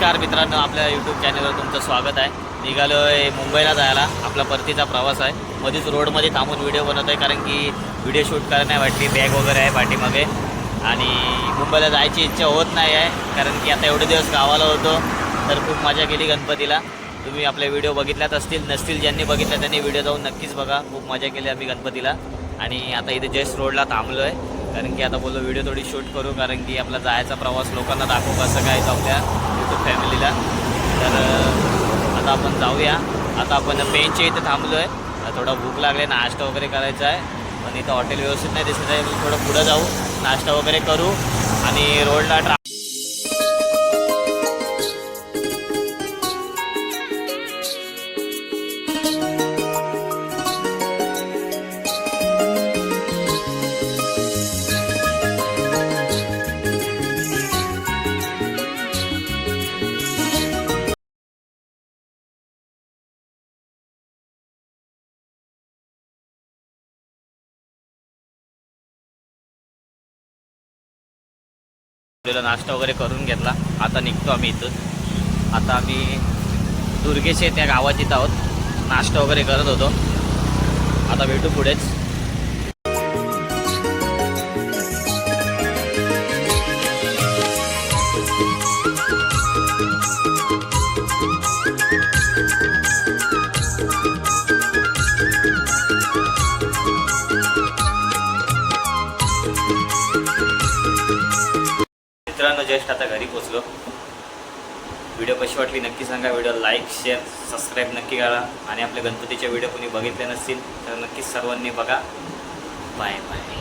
नमस्कार मित्रांनो आपल्या यूट्यूब चॅनलवर तुमचं स्वागत आहे. निघालो आहे मुंबईला जायला. आपला परतीचा प्रवास आहे. मध्येच रोडमध्ये थांबून व्हिडिओ बनवत आहे कारण की व्हिडिओ शूट करण्या वाटली बॅग वगैरे आहे पाठीमागे. आणि मुंबईला जायची इच्छा होत नाही आहे कारण की आता एवढे दिवस गावाला होतो तर खूप मजा केली गणपतीला. तुम्ही आपले व्हिडिओ बघितल्यात असतील नसतील ज्यांनी बघितल्या त्यांनी व्हिडिओ जाऊन नक्कीच बघा. खूप मजा केली आम्ही गणपतीला. आणि आता इथे जस्ट रोडला थांबलो आहे कारण की आता बोललो व्हिडिओ थोडी शूट करू कारण की आपला जायचा प्रवास लोकांना दाखवू कसं काय आपल्या होतो फॅमिलीला तर आता आपण जाऊया. आता आपण पेनच्या इथे थांबलो आहे थोडा भूक लागले नाश्ता वगैरे करायचा आहे. पण इथं हॉटेल व्यवस्थित नाही दिसत आहे. थोडं पुढं जाऊ. नाश्ता वगैरे करू. आणि रोडला ट्रा आपल्याला नाश्ता वगैरे करून घेतला. आता निघतो आम्ही इथून. आता आम्ही दुर्गेशे त्या गावात इथं आहोत. नाश्ता वगैरे करत होतो. आता भेटू पुढेच. मित्रांनो जस्ट आता घरी पोचलो. व्हिडिओ कशी वाटली नक्की सांगा. व्हिडिओ लाईक शेअर सबस्क्राईब नक्की करा. आणि आपल्या गणपतीच्या व्हिडिओ कोणी बघितले नसतील तर नक्कीच सर्वांनी बघा. Bye bye